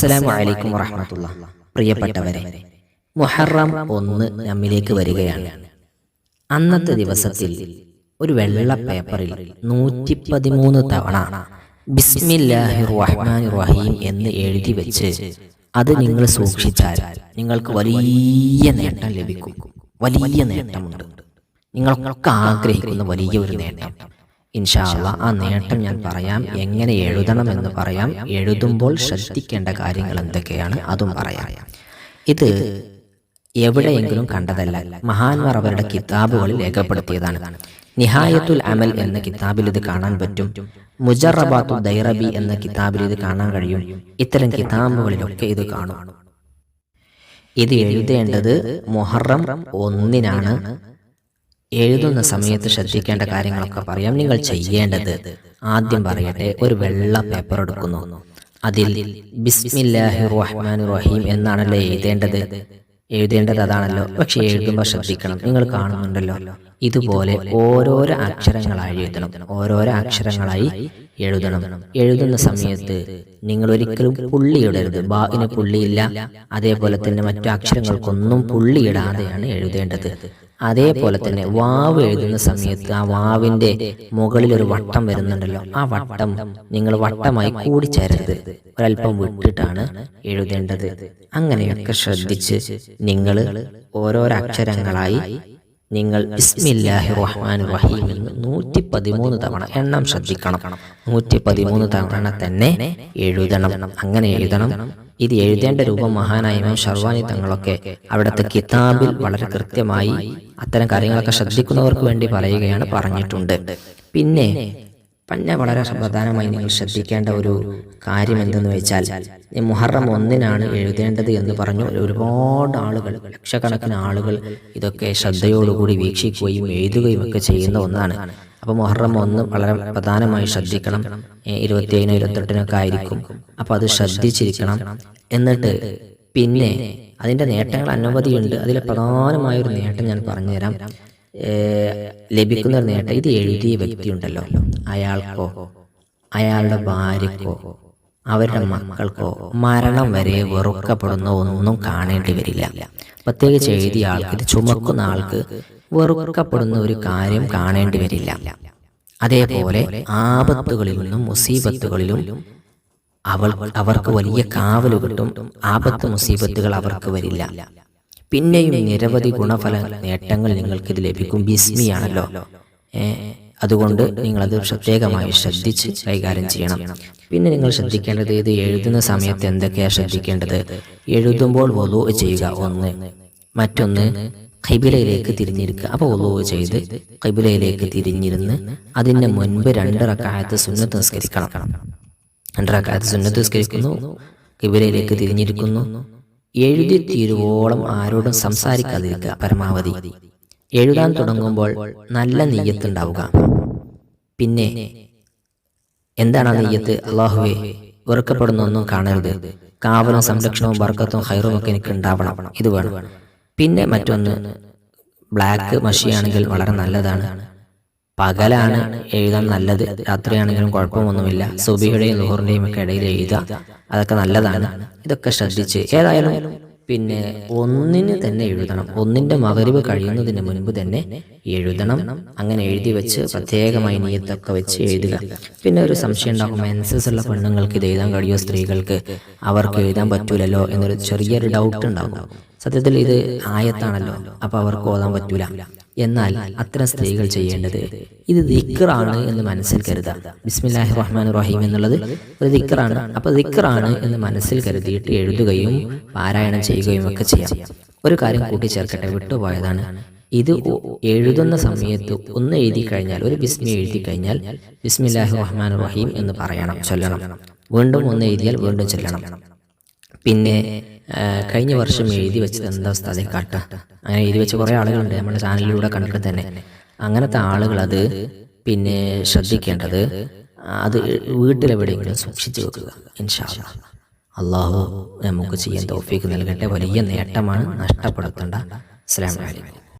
അസ്സലാമു അലൈക്കും വറഹമത്തുള്ള പ്രിയപ്പെട്ടവരെ മുഹറം ഒന്ന് നമ്മിലേക്ക് വരികയാണ്. അന്നത്തെ ദിവസത്തിൽ ഒരു വെള്ള പേപ്പറിൽ നൂറ്റി പതിമൂന്ന് തവണ ബിസ്മില്ലാഹി റഹ്മാൻ റഹീം എന്ന് എഴുതി വെച്ച് അത് നിങ്ങൾ സൂക്ഷിച്ചാൽ നിങ്ങൾക്ക് വലിയ നേട്ടം ലഭിക്കും. വലിയ നേട്ടമുണ്ട്. നിങ്ങൾക്ക് ആഗ്രഹിക്കുന്ന വലിയ ഒരു നേട്ടം. ഇൻഷാല്ല ആ നേട്ടം ഞാൻ പറയാം. എങ്ങനെ എഴുതണം എന്ന് പറയാം. എഴുതുമ്പോൾ ശ്രദ്ധിക്കേണ്ട കാര്യങ്ങൾ എന്തൊക്കെയാണ് അതും പറയാം. ഇത് എവിടെയെങ്കിലും കണ്ടതല്ല. മഹാന്മാർ അവരുടെ കിതാബുകളിൽ രേഖപ്പെടുത്തിയതാണ്. നിഹായത്തുൽ അമൽ എന്ന കിതാബിൽ ഇത് കാണാൻ പറ്റും. മുജറബാത്തു ദൈറബി എന്ന കിതാബിൽ ഇത് കാണാൻ കഴിയും. ഇത്തരം കിതാബുകളിലൊക്കെ ഇത് കാണും. ഇത് എഴുതേണ്ടത് മുഹറം ഒന്നിനാണ്. എഴുതുന്ന സമയത്ത് ശ്രദ്ധിക്കേണ്ട കാര്യങ്ങളൊക്കെ പറയാം. നിങ്ങൾ ചെയ്യേണ്ടത് ആദ്യം പറയട്ടെ ഒരു വെള്ള പേപ്പർ എടുക്കുന്നു. അതിൽ ബിസ്മില്ലാഹി റഹ്മാൻ റഹീം എന്നാണല്ലോ എഴുതേണ്ടത്. എഴുതേണ്ടത്. അതാണല്ലോ. പക്ഷെ എഴുതുമ്പോൾ ശ്രദ്ധിക്കണം. നിങ്ങൾ കാണുന്നുണ്ടല്ലോ. ഇതുപോലെ ഓരോരോ അക്ഷരങ്ങളായി എഴുതണം. ഓരോരോ അക്ഷരങ്ങളായി എഴുതണം. എഴുതുന്ന സമയത്ത് നിങ്ങൾ ഒരിക്കലും പുള്ളിയിടരുത് ബാഗിന് പുള്ളിയില്ല. അതേപോലെ തന്നെ മറ്റു അക്ഷരങ്ങൾക്കൊന്നും പുള്ളിയിടാതെയാണ് എഴുതേണ്ടത്. അതേപോലെ തന്നെ വാവ് എഴുതുന്ന സമയത്ത് ആ വാവിന്റെ മുകളിൽ ഒരു വട്ടം വരുന്നുണ്ടല്ലോ. ആ വട്ടം നിങ്ങൾ വട്ടമായി കൂടിച്ചേരരുത് ഒരല്പം വിട്ടിട്ടാണ് എഴുതേണ്ടത്. അങ്ങനെയൊക്കെ ശ്രദ്ധിച്ച് നിങ്ങൾ ഓരോരോ അക്ഷരങ്ങളായി നിങ്ങൾ ബിസ്മില്ലാഹി റഹ്മാൻ റഹീം എന്ന് നൂറ്റി പതിമൂന്ന് തവണ എണ്ണം ശ്രദ്ധിക്കണം. നൂറ്റി പതിമൂന്ന് തവണ തന്നെ എഴുതണം. അങ്ങനെ എഴുതണം. ഇത് എഴുതേണ്ട രൂപം മഹാനായ ഇമാം ഷർവാനി തങ്ങളൊക്കെ അവിടുത്തെ കിതാബിൽ വളരെ കൃത്യമായി അത്തരം കാര്യങ്ങളൊക്കെ ശ്രദ്ധിക്കുന്നവർക്ക് വേണ്ടി പറയുകയാണ് പറഞ്ഞിട്ടുണ്ട്. പിന്നെ പിന്നെ വളരെ പ്രധാനമായി നിങ്ങൾ ശ്രദ്ധിക്കേണ്ട ഒരു കാര്യം എന്തെന്ന് വെച്ചാൽ ഈ മുഹറം ഒന്നിനാണ് എഴുതേണ്ടത് എന്ന് പറഞ്ഞു ഒരുപാട് ആളുകൾ ലക്ഷക്കണക്കിന് ആളുകൾ ഇതൊക്കെ ശ്രദ്ധയോടുകൂടി വീക്ഷിക്കുകയും എഴുതുകയും ഒക്കെ ചെയ്യുന്ന ഒന്നാണ്. അപ്പോൾ മുഹറം ഒന്ന് വളരെ പ്രധാനമായി ശ്രദ്ധിക്കണം. ഇരുപത്തിയേഴിനോ ഇരുപത്തെട്ടിനൊക്കെ ആയിരിക്കും. അപ്പോൾ അത് ശ്രദ്ധിച്ചിരിക്കണം. എന്നിട്ട് പിന്നെ അതിന്റെ നേട്ടങ്ങൾ അനവധിയുണ്ട്. അതിലെ പ്രധാനമായ ഒരു നേട്ടം ഞാൻ പറഞ്ഞുതരാം. ലഭിക്കുന്ന ഒരു നേട്ടം ഇത് എഴുതിയ വ്യക്തിയുണ്ടല്ലോ. അയാൾക്കോ അയാളുടെ ഭാര്യക്കോ അവരുടെ മക്കൾക്കോ മരണം വരെ വെറുക്കപ്പെടുന്ന ഒന്നും കാണേണ്ടി വരില്ല. പ്രത്യേകിച്ച് എഴുതിയ ആൾക്ക് ഇത് ചുമക്കുന്ന ആൾക്ക് വെറുക്കപ്പെടുന്ന ഒരു കാര്യം കാണേണ്ടി വരില്ല. അതേപോലെ ആപത്തുകളിൽ നിന്നും മുസീബത്തുകളിലും അവൾ അവർക്ക് വലിയ കാവൽ കിട്ടും ആപത്ത് മുസീബത്തുകൾ അവർക്ക് വരില്ല. പിന്നെയും നിരവധി ഗുണഫല നേട്ടങ്ങൾ നിങ്ങൾക്ക് ഇത് ലഭിക്കും. ബിസ്മിയാണല്ലോ. അതുകൊണ്ട് നിങ്ങളത് പ്രത്യേകമായി ശ്രദ്ധിച്ച് കൈകാര്യം ചെയ്യണം. പിന്നെ നിങ്ങൾ ശ്രദ്ധിക്കേണ്ടത് ഇത് എഴുതുന്ന സമയത്ത് എന്തൊക്കെയാണ് ശ്രദ്ധിക്കേണ്ടത്? എഴുതുമ്പോൾ വലു ചെയ്യുക ഒന്ന്. മറ്റൊന്ന് കൈബിലയിലേക്ക് തിരിഞ്ഞിരിക്കുക. അപ്പോൾ ഒലു ചെയ്ത് കൈബിലയിലേക്ക് തിരിഞ്ഞിരുന്ന് അതിന് മുൻപ് രണ്ട് റക്കായത്ത് സുന്നത്ത് നിസ്കരിക്കണം. രണ്ട് റക്കായത്ത് സുന്നത്ത് നിസ്കരിക്കുന്നു. കൈബിലയിലേക്ക് തിരിഞ്ഞിരിക്കുന്നു. എഴുതി തീരുവോളം ആരോടും സംസാരിക്കാതിരിക്കുക. പരമാവധി. എഴുതാൻ തുടങ്ങുമ്പോൾ നല്ല നെയ്യത്തുണ്ടാവുക പിന്നെ എന്താണ് നെയ്യത്ത്? അള്ളാഹുവെ വെറുക്കപ്പെടുന്ന ഒന്നും കാണരുത്. കാവലും സംരക്ഷണവും വർക്കത്തും ഹൈറും ഒക്കെ എനിക്ക് ഉണ്ടാവണം. ഇത് വേണം. പിന്നെ മറ്റൊന്ന് ബ്ലാക്ക് മഷിയാണെങ്കിൽ വളരെ നല്ലതാണ്. പകലാണ് എഴുതാൻ നല്ലത്. രാത്രിയാണെങ്കിലും കുഴപ്പമൊന്നുമില്ല. സുബിയുടെയും ലുഹറിന്റെയും ഒക്കെ ഇടയിൽ എഴുതുക അതൊക്കെ നല്ലതാണ്. ഇതൊക്കെ ശ്രദ്ധിച്ച് ഏതായാലും പിന്നെ ഒന്നിന് തന്നെ എഴുതണം. ഒന്നിന്റെ മകരിവ് കഴിയുന്നതിന് മുൻപ് തന്നെ എഴുതണം. അങ്ങനെ എഴുതി വെച്ച് പ്രത്യേകമായി നീയത്തൊക്കെ വെച്ച് എഴുതുക. പിന്നെ ഒരു സംശയം ഉണ്ടാകും. മെൻസസ് ഉള്ള പെണ്ണുങ്ങൾക്ക് ഇത് എഴുതാൻ കഴിയുമോ സ്ത്രീകൾക്ക്? അവർക്ക് എഴുതാൻ പറ്റൂലല്ലോ എന്നൊരു ചെറിയൊരു ഡൗട്ട് ഉണ്ടാകും. സത്യത്തിൽ ഇത് ആയത്താണല്ലോ. അപ്പൊ അവർക്ക് ഓതാൻ പറ്റൂല. എന്നാൽ അത്തരം സ്ത്രീകൾ ചെയ്യേണ്ടത് ഇത് ദിക്കറാണ് എന്ന് മനസ്സിൽ കരുതുക ബിസ്മില്ലാഹി റഹ്മാൻ റഹീം എന്നുള്ളത് ഒരു ദിക്കറാണ് അപ്പൊ ദിക്കറാണ് എന്ന് മനസ്സിൽ കരുതിയിട്ട് എഴുതുകയും പാരായണം ചെയ്യുകയും ഒക്കെ ചെയ്യാം. ഒരു കാര്യം കൂട്ടിച്ചേർക്കട്ടെ വിട്ടുപോയതാണ് ഇത് എഴുതുന്ന സമയത്ത് ഒന്ന് എഴുതി കഴിഞ്ഞാൽ ഒരു ബിസ്മി എഴുതി കഴിഞ്ഞാൽ ബിസ്മില്ലാഹി റഹ്മാൻ റഹീം എന്ന് പറയണം ചൊല്ലണം. വീണ്ടും ഒന്ന് എഴുതിയാൽ വീണ്ടും ചൊല്ലണം. പിന്നെ കഴിഞ്ഞ വർഷം എഴുതി വെച്ചത് എന്താ അവസ്ഥ അതേ കാട്ട. അങ്ങനെ എഴുതി വെച്ച കുറേ ആളുകളുണ്ട് നമ്മുടെ ചാനലിലൂടെ കണ്ടിട്ട് തന്നെ. അങ്ങനത്തെ ആളുകൾ അത് പിന്നെ ശ്രദ്ധിക്കേണ്ടത് അത് വീട്ടിലെവിടെയെങ്കിലും സൂക്ഷിച്ചു വെക്കുക ഇൻഷാ അള്ളാഹു നമുക്ക് ചെയ്യാൻ തോഫിക്ക് നൽകട്ടെ. വലിയ നേട്ടമാണ് നഷ്ടപ്പെടുത്തേണ്ട. അസ്സാം വലൈക്കും